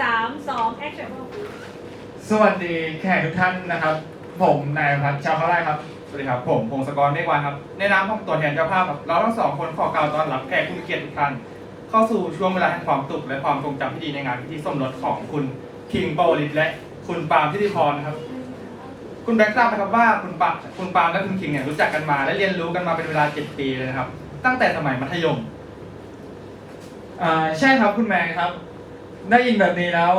สามสองแอคชั่นสวัสดีแขกทุกท่านนะครับ ผมนายพัฒน์ชาวเขาไร่ครับ สวัสดีครับ ผมพงศกรเมฆวันครับ ในนามของตัวแทนเจ้าภาพครับเราทั้งสองคนขอกล่าวต้อนรับแขกผู้มีเกียรติทุกท่าน เข้าสู่ช่วงเวลาแห่งความสุขและความทรงจำที่ดีในงานพิธีสมรสของคุณคิงปาวลิตและคุณปาล์มทิติพรนะครับ คุณแบงค์ทราบไหมครับว่าคุณปาคุณปาล์มและคุณคิงเนี่ยรู้จักกันมาและเรียนรู้กันมาเป็นเวลา7ปีเลยนะครับ ตั้งแต่สมัยมัธยมอ่าใช่ครับคุณแมงครับ ได้ยินแบบนี้แล้ว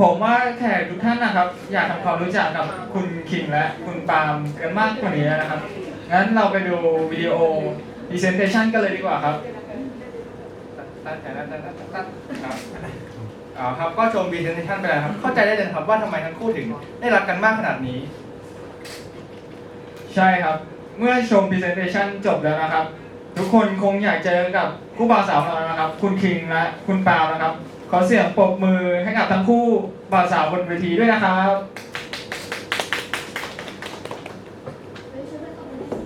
ผมว่าแขกทุกท่านนะครับ อยากทำความรู้จักกับคุณคิงและคุณปาล์มกันมากกว่านี้นะครับ งั้นเราไปดูวิดีโอ presentation กันเลยดีกว่าครับตัดตัดตัดตัดตัดตัดครับอ่าครับก็ชม presentation ไปแล้วครับ เข้าใจได้เลยนะครับว่าทำไมทั้งคู่ถึงได้รักกันมากขนาดนี้ ใช่ครับ เมื่อชม presentation จบแล้วนะครับ ทุกคนคงอยากเจอกับคู่บ่าวสาวของเรานะครับ คุณคิงและคุณปาล์มนะครับ ขอเสียงปรบมือให้กับทั้งคู่บ่าวสาวบนเวทีด้วยนะครับ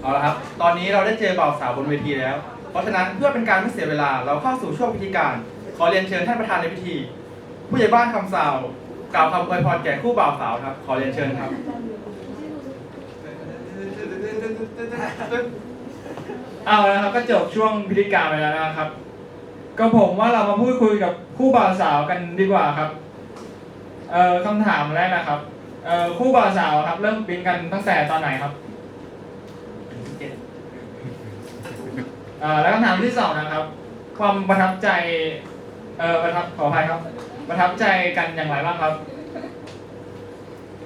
เอาละครับ ตอนนี้เราได้เจอบ่าวสาวบนเวทีแล้ว เพราะฉะนั้นเพื่อเป็นการไม่เสียเวลาเราเข้าสู่ช่วงพิธีการ ขอเรียนเชิญท่านประธานในพิธี ผู้ใหญ่บ้านคำสาวกล่าวคำอวยพรแก่คู่บ่าวสาวครับ ขอเรียนเชิญครับเอาละครับก็จบช่วงพิธีการไปแล้วนะครับ ก็ผมว่าเรามาพูดคุยกับคู่บ่าวสาวกันดีกว่าครับ เอ่อคำถามแรกนะครับ เอ่อคู่บ่าวสาวครับเริ่มปิ๊งกันตั้งแต่ตอนไหนครับเอ่อแล้วคำถามที่สองนะครับ ความประทับใจ เอ่อประทับขออภัยครับ ประทับใจกันอย่างไรบ้างครับ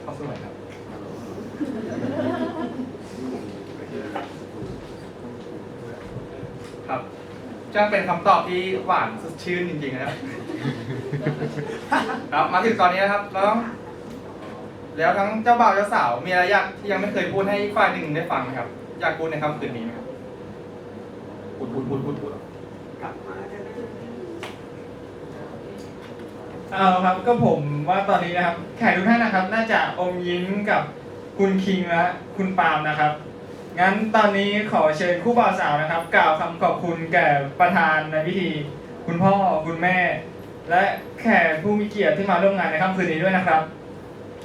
เขาสวยครับ ครับ จะเป็นคำตอบที่หวานสดชื่นจริงๆนะครับ ครับมาถึงตอนนี้นะครับเราต้องแล้วทั้งเจ้าบ่าวเจ้าสาว มีอะไรอยากที่ยังไม่เคยพูดให้อีกฝ่ายหนึ่งได้ฟังไหมครับ อยากพูดในค่ำคืนนี้ไหมครับพูดพูดพูดพูดพูดเอาครับก็ผมว่าตอนนี้นะครับแขกทุกท่านนะครับ น่าจะอมยิ้มกับคุณคิงและคุณปาล์มนะครับ งั้นตอนนี้ขอเชิญคู่บ่าวสาวนะครับ กล่าวคำขอบคุณแก่ประธานในพิธี คุณพ่อคุณแม่ และแขกผู้มีเกียรติที่มาร่วมงานในค่ำคืนนี้ด้วยนะครับ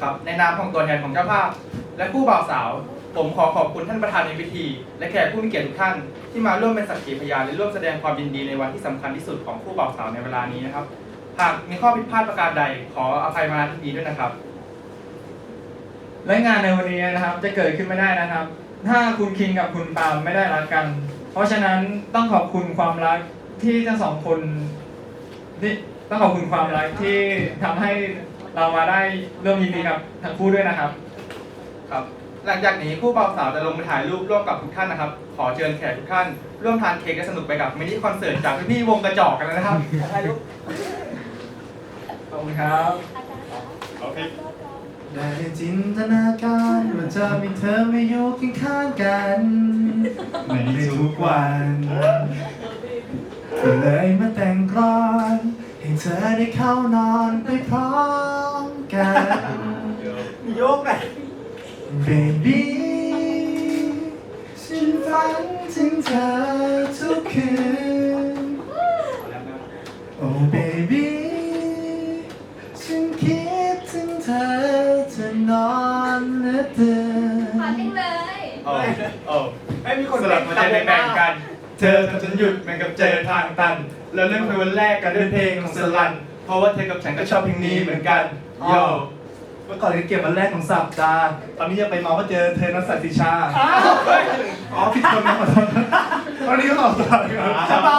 ครับในนามของตัวแทนของเจ้าภาพ และผู้บ่าวสาว ผมขอขอบคุณท่านประธานในพิธี และแขกผู้มีเกียรติทุกท่าน ที่มาร่วมเป็นสักขีพยานและร่วมแสดงความยินดีในวันที่สำคัญที่สุดของผู้บ่าวสาวในเวลานี้นะครับหากมีข้อผิดพลาดประการใด ขออภัยมาณที่นี้ด้วยนะครับ และงานในวันนี้นะครับจะเกิดขึ้นไม่ได้นะครับ ถ้าคุณคิงกับคุณปาล์มไม่ได้รักกัน เพราะฉะนั้นต้องขอบคุณความรักที่ทั้งสองคนที่ต้องขอบคุณความรักที่ทำให้เรามาได้ร่วมยินดีกับทั้งคู่ด้วยนะครับ ครับ หลังจากนี้ผู้บ่าวสาวจะลงไปถ่ายรูปร่วมกับทุกท่านนะครับ ขอเชิญแขกทุกท่าน ร่วมทานเค้กและสนุกไปกับมินิคอนเสิร์ตจากพี่ๆวงกระจอกกันนะครับถ่ายรูปขอบคุณครับโอเค ได้จินตนาการว่าจะมีเธอมาอยู่ข้างๆกันเหมือนในทุกวันก็เลยมาแต่งกลอนให้เธอได้เข้านอนไปพร้อมกันโยกเลย Baby อนและตื่นขอทิ้งเลยโอ้โอ้ไม่มีคนสลับมาใจแบ่งกัน เธอกับฉันหยุดแบ่งกับเจอทางตัน แล้วเริ่มในวันแรกกันด้วยเพลงของสลัน เพราะว่าเธอกับฉันก็ชอบเพลงนี้เหมือนกันโยเมื่อก่อนเก็บวันแรกของสัปดาห์ ตอนนี้จะไปเมาว่าเจอเธอนัสสัตติชา อ๋อผิดคนนะขอโทษตอนนี้ก็ขอโทษครับจะเบาจะเบา